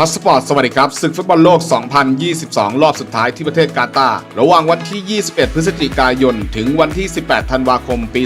ฮอตสปอร์ตสวัสดีครับศึกฟุตบอลโลก 2022 รอบสุดท้ายที่ประเทศกาตาร์ระหว่างวันที่ 21 พฤศจิกายน ถึงวันที่ 18 ธันวาคม ปี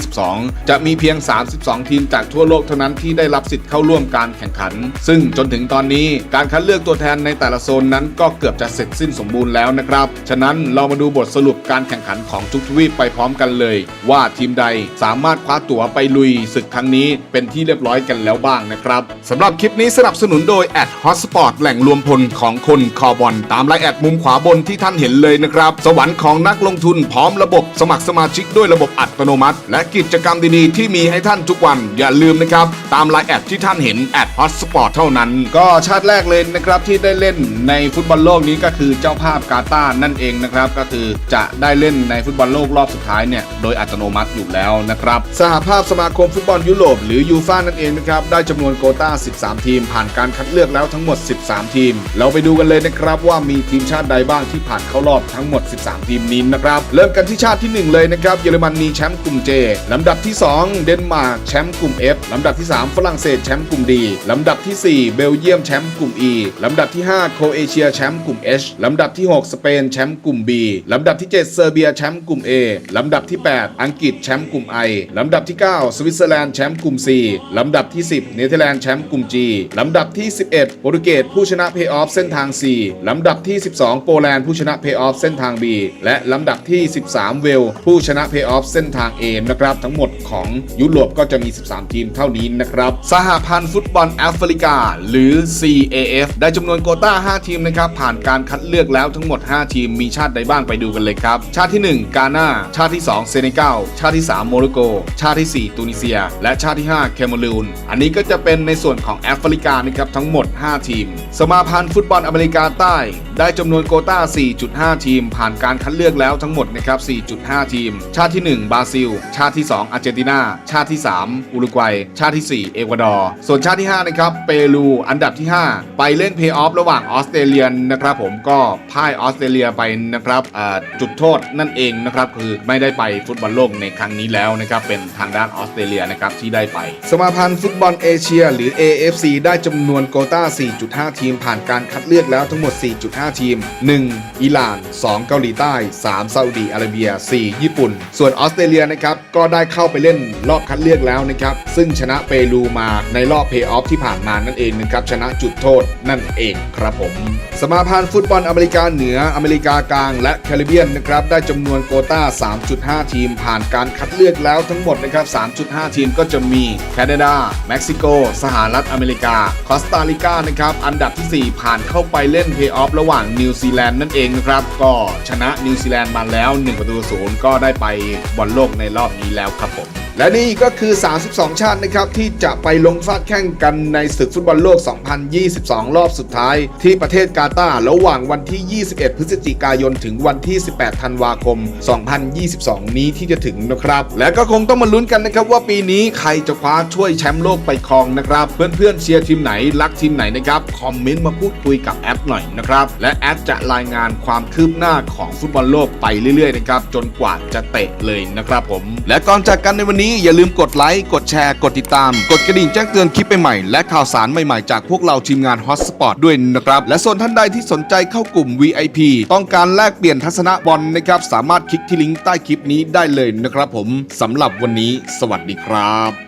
2022 จะมีเพียง 32 ทีมจากทั่วโลกเท่านั้นที่ได้รับสิทธิ์เข้าร่วมการแข่งขัน ซึ่งจนถึงตอนนี้การคัดเลือกตัวแทนในแต่ละโซนนั้นก็เกือบจะเสร็จสิ้นสมบูรณ์แล้วนะครับ ฉะนั้นเรามาดูบทสรุปการแข่งขันของทุกทวีปไปพร้อมกันเลย ว่าทีมใดสามารถคว้าตั๋วไปลุยศึกครั้งนี้เป็นที่เรียบร้อยกันแล้วบ้างนะครับสำหรับคลิปนี้สนับสนุนโดยแอดฮอตสปอร์ตแหล่งรวมพลของคนคอบอลตามไลน์แอดมุมขวาบนที่ท่านเห็นเลยนะครับ สวรรค์ของนักลงทุนพร้อมระบบสมัครสมาชิกด้วยระบบอัตโนมัติ และกิจกรรมดีๆที่มีให้ท่านทุกวันอย่าลืมนะครับ ตามไลน์แอดที่ท่านเห็นแอดฮอตสปอร์ตเท่านั้น ก็ชาติแรกเลยนะครับที่ได้เล่นในฟุตบอลโลกนี้ก็คือเจ้าภาพกาตาร์นั่นเองนะครับก็คือจะได้เล่นในฟุตบอลโลกรอบสุดท้ายเนี่ยโดยอัตโนมัติอยู่แล้วนะครับสหภาพสมาคมฟุตบอลยุโรปหรือยูฟ่านั่นเองนะครับได้จำนวนโควต้า 13 ทีมผ่านการคัดเลือกแล้วทั้งหมด 13 ทีม เราไปดูกันเลยนะครับว่ามีทีมชาติใดบ้างที่ผ่านเข้ารอบทั้งหมด 13 ทีมนี้นะครับ เริ่มกันที่ชาติที่หนึ่งเลยนะครับ เยอรมนีแชมป์กลุ่ม J ลำดับที่ 2 เดนมาร์กแชมป์กลุ่ม F ลำดับที่ 3 ฝรั่งเศสแชมป์กลุ่ม D ลำดับทีสี่4 เบลเยียมแชมป์กลุ่ม E ลำดับที่ 5 โครเอเชียแชมป์กลุ่ม H ลำดับที่ 6 สเปนแชมป์กลุ่ม B ลำดับที่ 7 เซอร์เบียแชมป์กลุ่ม A ลำดับที่ 8 อังกฤษแชมป์กลุ่ม I ลำดับที่ 9 สวิตเซอร์แลนด์แชมป์กลุ่ม C ลำดับที่ 10 เนเธอร์แลนด์แชมป์กลุ่ม G ลำดับที่ 11โปรตุเกสผู้ชนะเพย์ออฟเส้นทาง C ลำดับที่ 12 โปแลนด์ผู้ชนะเพย์ออฟเส้นทาง B และลำดับที่ 13 เวล ผู้ชนะเพย์ออฟเส้นทาง A นะครับ ทั้งหมดของยุโรปก็จะมี 13 ทีมเท่านี้นะครับ สหพันธ์ฟุตบอลแอฟริกา หรือ CAF ได้จำนวนโควต้า 5 ทีมนะครับ ผ่านการคัดเลือกแล้วทั้งหมด 5 ทีมมีชาติใดบ้างไปดูกันเลยครับ ชาติที่ 1 กาหน้า ชาติที่ 2 เซเนกัลชาติที่ 3 โมร็อกโก ชาติที่ 4ตูนิเซีย และชาติที่ 5 แคเมรูนอันนี้ก็จะเป็นในส่วนของแอฟริกานะครับทั้งหมด 5ทีม สมาพันธ์ฟุตบอลอเมริกาใต้ ได้จำนวนโควต้า 4.5 ทีม ผ่านการคัดเลือกแล้วทั้งหมดนะครับ 4.5 ทีม ชาติที่ 1 บราซิล ชาติที่ 2 อาร์เจนตินา ชาติที่ 3 อุรุกวัย ชาติที่ 4 เอกวาดอร์ ส่วนชาติที่ 5 นะครับ เปรู อันดับที่ 5 ไปเล่นเพย์ออฟระหว่างออสเตรเลียนะครับผม ก็พ่ายออสเตรเลียไปนะครับจุดโทษนั่นเองนะครับ คือไม่ได้ไปฟุตบอลโลกในครั้งนี้แล้วนะครับ เป็นทางด้านออสเตรเลียนะครับที่ได้ไป สมาพันธ์ฟุตบอลเอเชีย หรือ AFC ได้จำนวนโควต้า 4.5 ทีมผ่านการคัดเลือกแล้วทั้งหมด 4.5ทีม 1. อิหร่าน 2. เกาหลีใต้ 3. ซาอุดีอาระเบีย 4. ญี่ปุ่น ส่วนออสเตรเลียนะครับก็ได้เข้าไปเล่นรอบคัดเลือกแล้วนะครับซึ่งชนะเปรูมาในรอบเพย์ออฟที่ผ่านมานั่นเองนะครับชนะจุดโทษนั่นเองครับผม สมาพันธ์ฟุตบอลอเมริกาเหนืออเมริกากลาง และแคริบเบียนนะครับได้จำนวนโควต้า 3.5 ทีม ผ่านการคัดเลือกแล้วทั้งหมดนะครับ 3.5 ทีมก็จะมีแคนาดา เม็กซิโก สหรัฐอเมริกา คอสตาริกานะครับอันดับทีสี่4 ผ่านเข้าไปเล่นเพย์ออฟระหว่างนิวซีแลนด์นั่นเองนะครับ ก็ชนะนิวซีแลนด์มาแล้ว 1 ประตูศูนย์ก็ได้ไปบอลโลกในรอบนี้แล้วครับผม และนี่ก็คือ 32 ชาตินะครับที่จะไปลงฟาดแข่งกันในศึกฟุตบอลโลก 2022 รอบสุดท้าย ที่ประเทศกาตาร์ระหว่างวันที่ 21 พฤศจิกายน ถึงวันที่ 18 ธันวาคม 2022 นี้ที่จะถึงนะครับ และก็คงต้องมาลุ้นกันนะครับว่าปีนี้ใครจะคว้าช่วยแชมป์โลกไปครองนะครับ เพื่อนๆเชียร์ทีมไหนรักทีมไหนนะครับคอมเมนต์มาพูดคุยกับแอปหน่อยนะครับและแอปจะรายงานความคืบหน้าของฟุตบอลโลกไปเรื่อยๆนะครับจนกว่าจะเตะเลยนะครับผม และก่อนจากกันในวันนี้อย่าลืมกดไลค์ กดแชร์ กดติดตาม กดกระดิ่งแจ้งเตือนคลิปใหม่ๆ และข่าวสารใหม่ๆ จากพวกเราทีมงาน Hotspot ด้วยนะครับ และส่วนท่านใดที่สนใจเข้ากลุ่ม VIP ต้องการแลกเปลี่ยนทัศนะบอลนะครับ สามารถคลิกที่ลิงก์ใต้คลิปนี้ได้เลยนะครับผมสำหรับวันนี้ สวัสดีครับ